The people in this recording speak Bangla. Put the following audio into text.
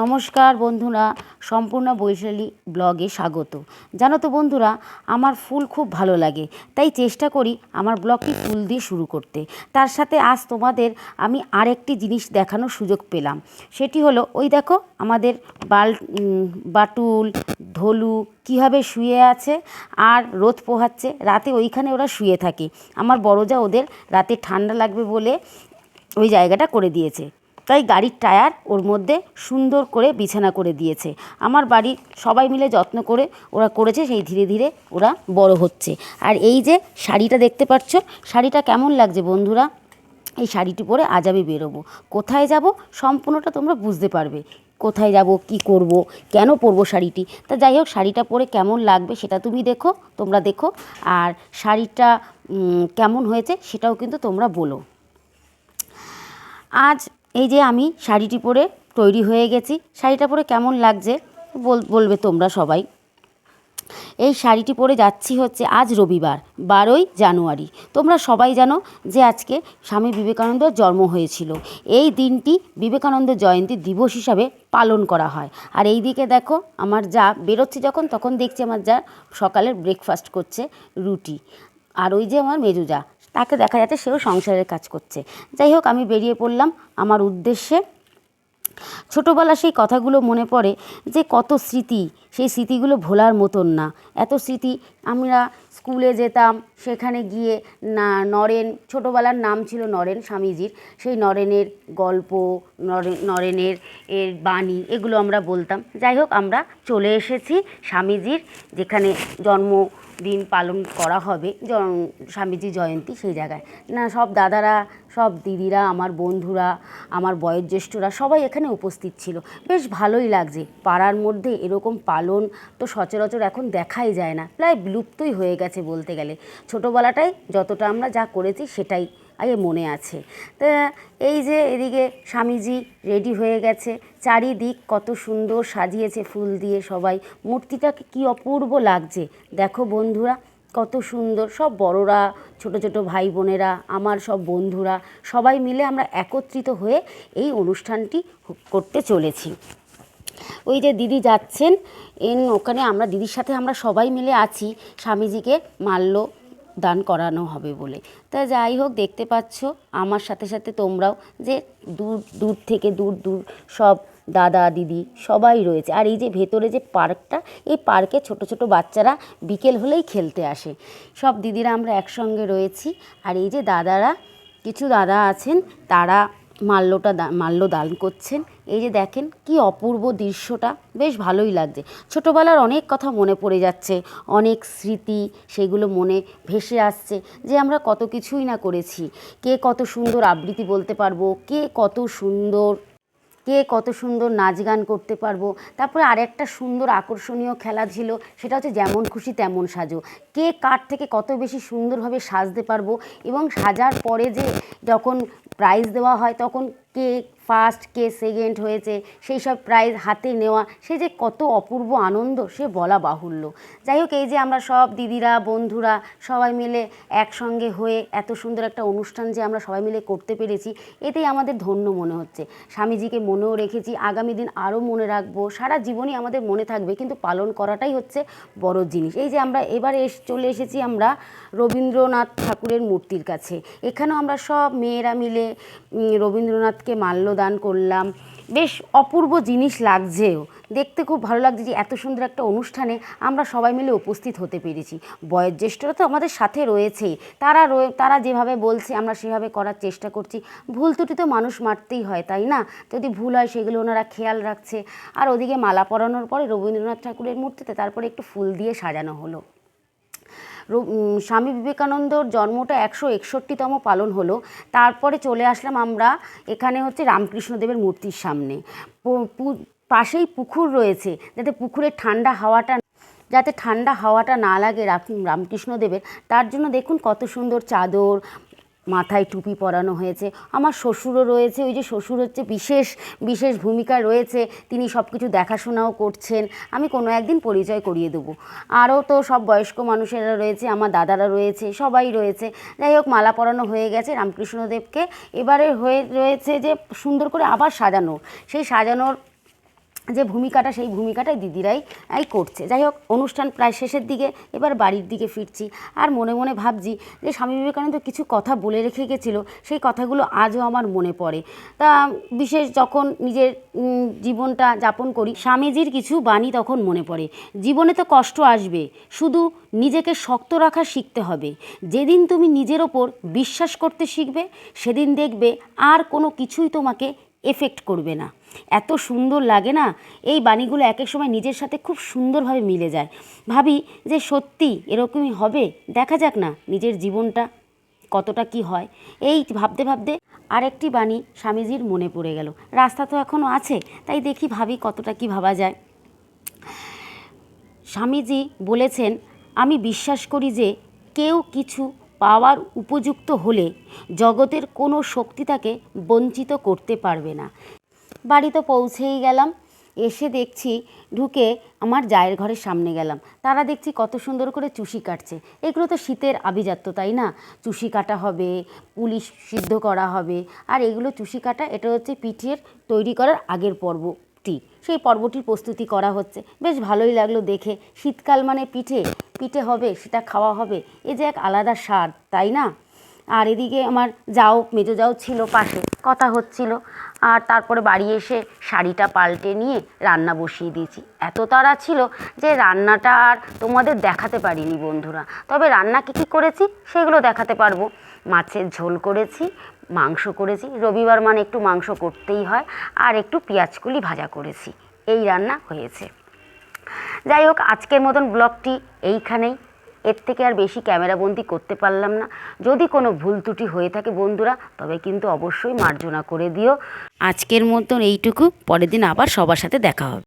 নমস্কার বন্ধুরা, সম্পূর্ণ বৈশালী ব্লগে স্বাগত। জানো তো বন্ধুরা, আমার ফুল খুব ভালো লাগে, তাই চেষ্টা করি আমার ব্লগটি ফুল দিয়ে শুরু করতে। তার সাথে আজ তোমাদের আমি আরেকটি জিনিস দেখানোর সুযোগ পেলাম। সেটি হলো, ওই দেখো, আমাদের বাল বাটুল, ধলু কীভাবে শুয়ে আছে আর রোদ পোহাচ্ছে। রাতে ওইখানে ওরা শুয়ে থাকে। আমার বড় যা ওদের রাতে ঠান্ডা লাগবে বলে ওই জায়গাটা করে দিয়েছে। তাই গাড়ির টায়ার ওর মধ্যে সুন্দর করে বিছানা করে দিয়েছে। আমার বাড়ির সবাই মিলে যত্ন করে ওরা করেছে, সেই ধীরে ধীরে ওরা বড় হচ্ছে। আর এই যে শাড়িটা দেখতে পাচ্ছ, শাড়িটা কেমন লাগছে বন্ধুরা? এই শাড়িটি পরে আজ আমি বেরোবো। কোথায় যাব সম্পূর্ণটা তোমরা বুঝতে পারবে। কোথায় যাব, কি করব, কেন পরবো শাড়িটি? তা যাই হোক, শাড়িটা পরে কেমন লাগবে সেটা তুমি দেখো, তোমরা দেখো। আর শাড়িটা কেমন হয়েছে সেটাও কিন্তু তোমরা বলো। আজ এই যে আমি শাড়িটি পরে তৈরি হয়ে গেছি, শাড়িটা পরে কেমন লাগছে বল- বলবে তোমরা সবাই। এই শাড়িটি পরে যাচ্ছি হচ্ছে আজ রবিবার, বারোই জানুয়ারি। তোমরা সবাই জানো যে আজকে স্বামী বিবেকানন্দর জন্ম হয়েছিল। এই দিনটি বিবেকানন্দ জয়ন্তী দিবস হিসাবে পালন করা হয়। আর এই দিকে দেখো আমার যা বেরোচ্ছি যখন, তখন দেখছি আমার যা সকালের ব্রেকফাস্ট করছে রুটি। আর ওই যে আমার মেজু যা তাকে দেখা যাচ্ছে সেও সংসারের কাজ করছে। যাই হোক, আমি বেরিয়ে পড়লাম। আমার উদ্দেশ্যে ছোটোবেলা সেই কথাগুলো মনে পড়ে যে কত স্মৃতি, সেই স্মৃতিগুলো ভোলার মতন না। এত স্মৃতি আমরা স্কুলে যেতাম, সেখানে গিয়ে না, নরেন, ছোটোবেলার নাম ছিল নরেন স্বামীজির, সেই নরেনের গল্প নরেন নরেনের এর বাণী, এগুলো আমরা বলতাম। যাই হোক, আমরা চলে এসেছি স্বামীজির, যেখানে জন্ম দিন পালন করা হবে স্বামীজি জয়ন্তী সেই জায়গায়। না, সব দাদারা, সব দিদিরা, আমার বন্ধুরা, আমার বয়োজ্যেষ্ঠরা সবাই এখানে উপস্থিত ছিল। বেশ ভালোই লাগছে, পাড়ার মধ্যে এরকম পালন তো সচরাচর এখন দেখাই যায় না, প্রায় বিলুপ্তই হয়ে গেছে। বলতে গেলে। ছোটোবেলাটাই যতটা আমরা যা করেছি সেটাই আগে মনে আছে। তা এই যে এদিকে স্বামীজি রেডি হয়ে গেছে, চারিদিক কত সুন্দর সাজিয়েছে ফুল দিয়ে সবাই। মূর্তিটাকে কি অপূর্ব লাগছে। দেখো বন্ধুরা, কত সুন্দর। সব বড়রা, ছোট ছোট ভাই বোনেরা, আমার সব বন্ধুরা, সবাই মিলে আমরা একত্রিত হয়ে এই অনুষ্ঠানটি করতে চলেছি। ওই যে দিদি যাচ্ছেন, এন ওখানে আমরা, দিদির সাথে আমরা সবাই মিলে আছি, স্বামীজিকে মাল্য দান করানো হবে বলে। তা যাই হোক, দেখতে পাচ্ছ আমার সাথে সাথে তোমরাও যে দূর দূর থেকে দূর দূর সব দাদা, দিদি সবাই রয়েছে। আর এই যে ভেতরে যে পার্কটা, এই পার্কে ছোট ছোট বাচ্চারা বিকেল হলেই খেলতে আসে। সব দিদিরা আমরা একসঙ্গে রয়েছি। আর এই যে দাদারা, কিছু দাদা আছেন, তারা মাল্যটা মাল্য দান করছেন। এই যে দেখেন কি অপূর্ব দৃশ্যটা, বেশ ভালোই লাগছে। ছোটোবেলার অনেক কথা মনে পড়ে যাচ্ছে, অনেক স্মৃতি সেগুলো মনে ভেসে আসছে যে আমরা কত কিছুই না করেছি। কে কত সুন্দর আবৃত্তি বলতে পারব, কে কত সুন্দর কে কত সুন্দর নাচ গান করতে পারব। তারপরে আরেকটা সুন্দর আকর্ষণীয় খেলা ছিল, সেটা হচ্ছে যেমন খুশি তেমন সাজো। কে কার থেকে কত বেশি সুন্দরভাবে সাজতে পারব এবং সাজার পরে যে যখন প্রাইজ দেওয়া হয়, তখন কে ফার্স্ট কে, সেকেন্ড হয়েছে, সেই সব প্রাইজ হাতে নেওয়া, সে যে কত অপূর্ব আনন্দ, সে বলা বাহুল্য। যাই হোক, এই যে আমরা সব দিদিরা, বন্ধুরা সবাই মিলে একসঙ্গে হয়ে এত সুন্দর একটা অনুষ্ঠান যে আমরা সবাই মিলে করতে পেরেছি, এতেই আমাদের ধন্য মনে হচ্ছে। স্বামীজিকে মনেও রেখেছি, আগামী দিন আরও মনে রাখব, সারা জীবনই আমাদের মনে থাকবে, কিন্তু পালন করাটাই হচ্ছে বড় জিনিস। এই যে আমরা এবারে এস, চলে এসেছি আমরা রবীন্দ্রনাথ ঠাকুরের মূর্তির কাছে। এখানেও আমরা সব মেয়েরা মিলে রবীন্দ্রনাথকে রবীন্দ্রনাথকে মাল্যদান করলাম। বেশ অপূর্ব জিনিস লাগছেও। দেখতে খুব ভালো লাগছে যে এত সুন্দর একটা অনুষ্ঠানে আমরা সবাই মিলে উপস্থিত হতে পেরেছি। বয়োজ্যেষ্ঠরা তো আমাদের সাথে রয়েছেই। তারা রয়ে, তারা যেভাবে বলছে, আমরা সেভাবে করার চেষ্টা করছি। ভুল ত্রুটি তো মানুষ মারতেই হয়, তাই না? যদি ভুল হয়, সেগুলো ওনারা খেয়াল রাখছে। আর ওদিকে মালা পরানোর পরে রবীন্দ্রনাথ ঠাকুরের মূর্তিতে তারপরে একটু ফুল দিয়ে সাজানো হলো। স্বামী বিবেকানন্দর জন্মটা একশো একষট্টিতম পালন হলো। তারপরে চলে আসলাম আমরা এখানে হচ্ছে রামকৃষ্ণদেবের মূর্তির সামনে। পাশেই পুকুর রয়েছে, যাতে পুকুরের ঠান্ডা হাওয়াটা যাতে ঠান্ডা হাওয়াটা না লাগে রাম- রামকৃষ্ণদেবের। তার জন্য দেখুন কত সুন্দর চাদর মাথায় টুপি পরানো হয়েছে। আমার শ্বশুরও রয়েছে, ওই যে শ্বশুর হচ্ছে বিশেষ বিশেষ ভূমিকা রয়েছে, তিনি সব কিছু দেখাশোনাও করছেন, আমি কোনো একদিন পরিচয় করিয়ে দেবো। আরও তো সব বয়স্ক মানুষেরা রয়েছে, আমার দাদারা রয়েছে, সবাই রয়েছে। যাই হোক, মালা পরানো হয়ে গেছে রামকৃষ্ণদেবকে। এবারে হয়ে রয়েছে যে সুন্দর করে আবার সাজানো, সেই সাজানোর যে ভূমিকাটা, সেই ভূমিকাটাই দিদিরাই করছে। যাই হোক, অনুষ্ঠান প্রায় শেষের দিকে, এবার বাড়ির দিকে ফিরছি। আর মনে মনে ভাবছি যে স্বামী বিবেকানন্দ কিছু কথা বলে রেখে গেছিল, সেই কথাগুলো আজও আমার মনে পড়ে। তা বিশেষ যখন নিজের জীবনটা যাপন করি, স্বামীজির কিছু বাণী তখন মনে পড়ে। জীবনে তো কষ্ট আসবে, শুধু নিজেকে শক্ত রাখা শিখতে হবে। যেদিন তুমি নিজের ওপর বিশ্বাস করতে শিখবে, সেদিন দেখবে আর কোনো কিছুই তোমাকে এফেক্ট করবে না। এত সুন্দর লাগে না? এই বাণীগুলো এক এক সময় নিজের সাথে খুব সুন্দরভাবে মিলে যায়। ভাবি যে সত্যি এরকমই হবে? দেখা যাক না নিজের জীবনটা কতটা কি হয়। এই ভাবতে ভাবতে আরেকটি বাণী স্বামীজির মনে পড়ে গেল। রাস্তা তো এখনও আছে, তাই দেখি ভাবি কতটা কি ভাবা যায়। স্বামীজি বলেছেন, আমি বিশ্বাস করি যে কেউ কিছু পাওয়ার উপযুক্ত হলে জগতের কোনো শক্তি তাকে বঞ্চিত করতে পারবে না। বাড়িতে পৌঁছেই গেলাম। এসে দেখছি ঢুকে আমার জায়ের ঘরের সামনে গেলাম। তারা দেখছি কত সুন্দর করে চুষি কাটছে। এগুলো তো শীতের আভিজাত্য, তাই না? চুষি কাটা হবে পুলিশ সিদ্ধ করা হবে। আর এগুলো চুষি কাটা, এটা হচ্ছে পিঠের তৈরি করার আগের পর্বটি। সেই পর্বটির প্রস্তুতি করা হচ্ছে। বেশ ভালোই লাগল দেখে। শীতকাল মানে পিঠে। পিঠে হবে, সেটা খাওয়া হবে। এ যে এক আলাদা স্বাদ, তাই না? আর এদিকে আমার যাও, মেজো যাও ছিল পাশে, কথা হচ্ছিল। আর তারপরে বাড়ি এসে শাড়িটা পাল্টে নিয়ে রান্না বসিয়ে দিয়েছি। এত তাড়া ছিল যে রান্নাটা আর তোমাদের দেখাতে পারিনি বন্ধুরা। তবে রান্না কী কী করেছি সেগুলো দেখাতে পারব। মাছের ঝোল করেছি, মাংস করেছি, রবিবার মানে একটু মাংস করতেই হয়, আর একটু পেঁয়াজকুলি ভাজা করেছি। এই রান্না হয়েছে। যাই হোক, আজকের মতন ব্লগটি এইখানেই। এর থেকে আর বেশি ক্যামেরাবন্দি করতে পারলাম না। যদি কোনো ভুল ত্রুটি হয়ে থাকে বন্ধুরা, তবে কিন্তু অবশ্যই মার্জনা করে দিও। আজকের মতন এইটুকু। পরের দিন আবার সবার সাথে দেখা হবে।